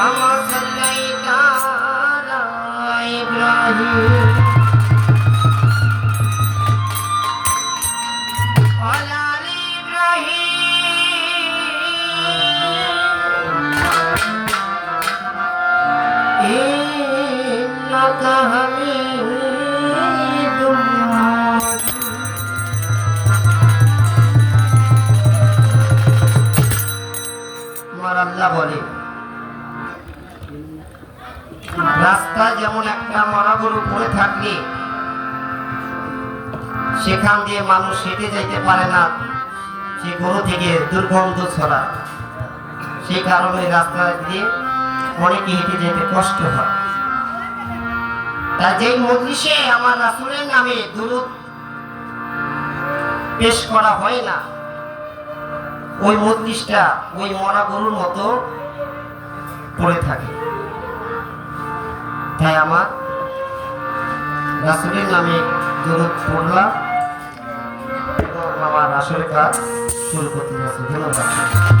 كما صليت على إبراهيم وعلى آل إبراهيم إنك حميد مجيد আমার আল্লাহ বলে রাস্তায় যেমন একটা মরা গরু পড়ে থাকলে সেখান দিয়ে মানুষ হেঁটে যাইতে পারে না, সে গরু থেকে দুর্গন্ধ ছড়া। সেই কারণে রাস্তা দিয়ে অনেকে হেঁটে যেতে কষ্ট হয়। তাই যেই মজলিসে আমার রাসুলের নামে দুরুদ পেশ করা হয় না, ওই মজলিসটা ওই মরা গরুর মতো পড়ে থাকে। তাই আমার রাসুলের নামে দূরত পড়লাম এবং আমার আসলে কাজ শুরু করতে যাচ্ছি। ধন্যবাদ।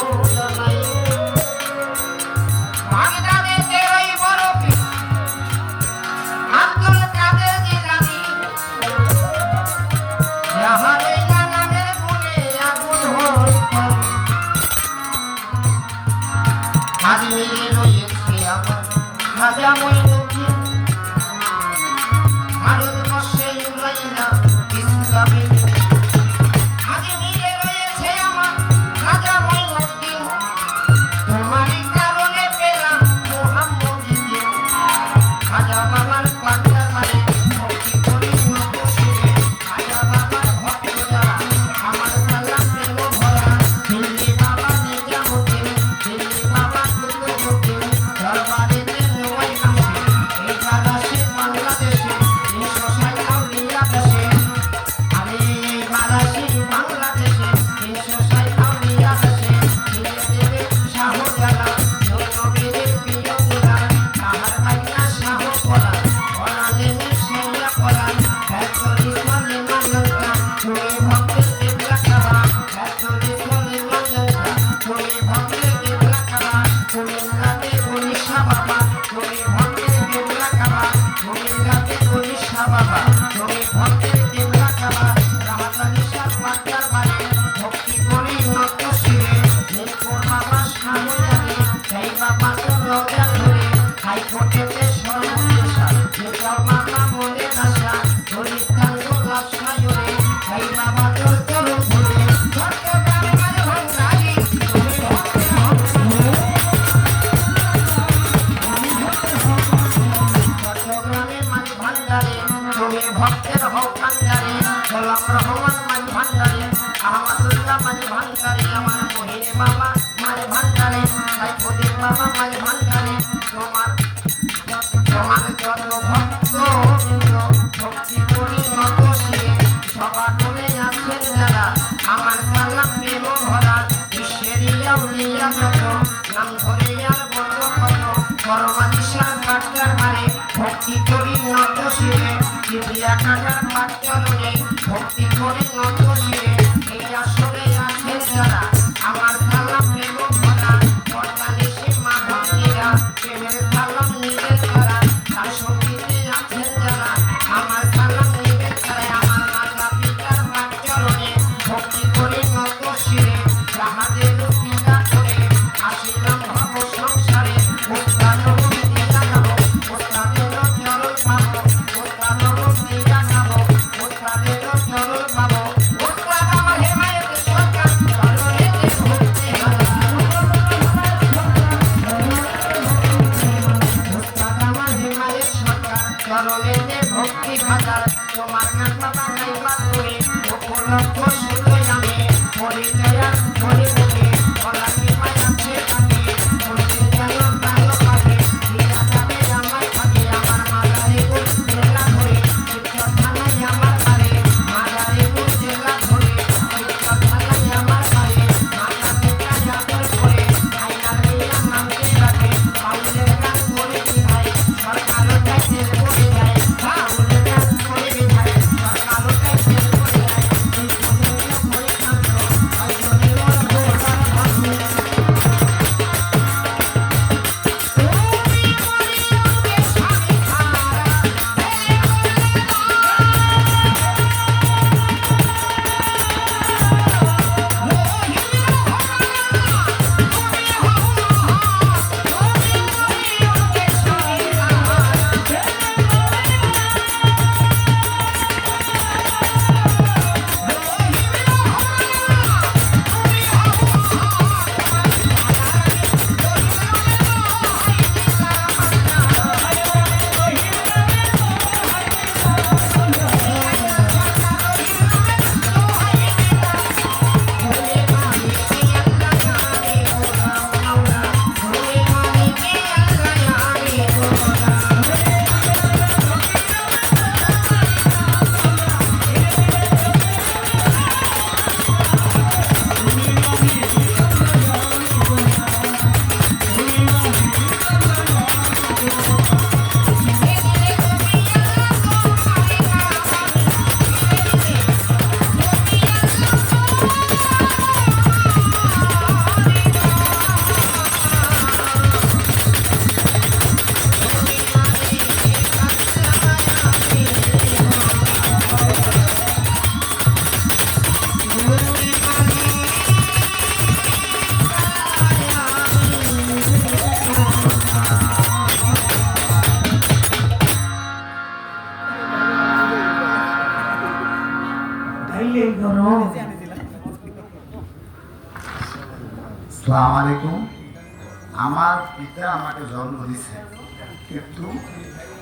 বাবা নাম ধরে আর বন্ধ কর। পরমানিসার মাত্রার মারে ভক্তি করি নত শিরে জীবিয়া কাজার ভক্তি করি নত Thank you. আমার পিতা আমাকে জন্ম দিছে কিন্তু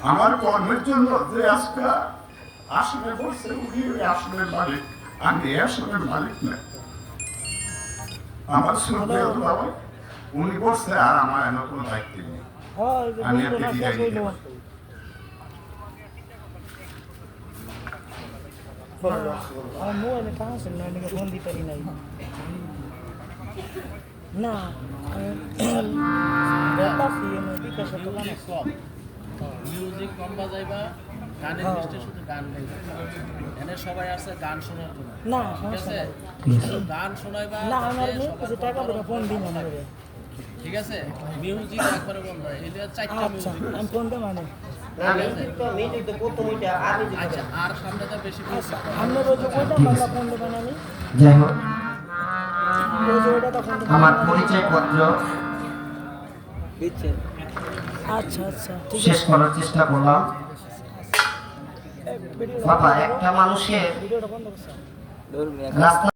আমার কর্মের জন্য যে আজকে আসনে বসছে উনি ওই আসনের মালিক। আমি এই আসনের মালিক না। আমার শ্রদ্ধেয় বাবা উনি বসছে আর আমার এমন কোনো দায়িত্ব নেই। আমি আপনি বিদায় নিতে পারি। আমার মোবাইলে কাজ আছে না এদিকে ফোন দিতে পারি নাই না দেখতাছি আমি বিকাশে দোকান আছে মিউজিক কম বাজাইবা গানের লিস্টে শুধু গান এখানে সবাই আছে গান শোনার জন্য। না ঠিক আছে? গান শোনাইবা না আমার কিছু টাকা করে ফোন দিন ঠিক আছে? মিউজিক একবারে বন্ধ এটা চারটা আচ্ছা মিউজিক আমি ফোন দেবো মানে আচ্ছা আমি। যাই হোক। আমার পরিচয় পত্র আচ্ছা আচ্ছা শেষ করার চেষ্টা করলাম। বাবা একটা মানুষের রাস্তা